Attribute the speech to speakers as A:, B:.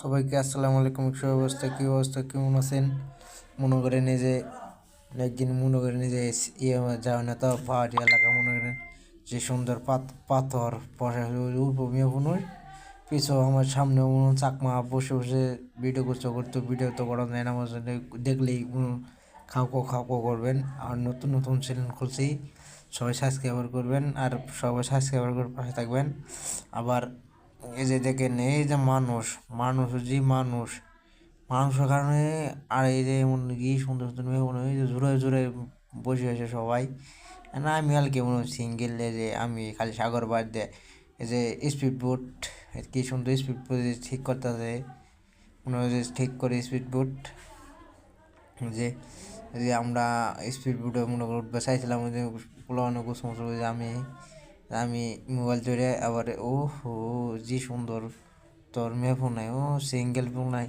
A: সবাইকে আসসালামু আলাইকুম, কি অবস্থা কি অবস্থা, কেমন আছেন? মনে করে নিজে একদিন মনে করে নিজে ইয়ে যাও না তো পাহাড়ি এলাকা মনে করেন, যে সুন্দর পাথর উপমিয়া পুনর পিছু আমার সামনে মনে চাকমা বসে বসে ভিডিও করতে করতো ভিডিও তো করা যায় না, আমার দেখলেই খাওকো খাওকো করবেন। আর নতুন নতুন চ্যানেল খুলছি, সবাই সাবস্ক্রাইবার করবেন, আর সবাই সাবস্ক্রাইবার করে পাশে থাকবেন। আবার এই যে দেখেন, এই যে মানুষ মানুষ যে মানুষ, মানুষের কারণে আর এই যে এমন কি সুন্দর সুন্দর মেয়ে মনে হয় যে জোরে জোরে বসে আছে সবাই। না, আমি আর কেমন সিঙ্গেল যে আমি খালি সাগর বাদ দিয়ে এই যে স্পিড বোট কি সুন্দর স্পিড বোট ঠিক করতেছে, মনে হয় যে ঠিক করে স্পিড বোট যে যে আমরা স্পিড বোটে মনে করে উঠবে, চাইছিলাম যে পোলানো কুসমুস যে আমি। আমি মোবাইল ধরে আবার ও হো যে সুন্দর তোর মেয়ে ফোন নাই, ও সিঙ্গেল ফোন নাই।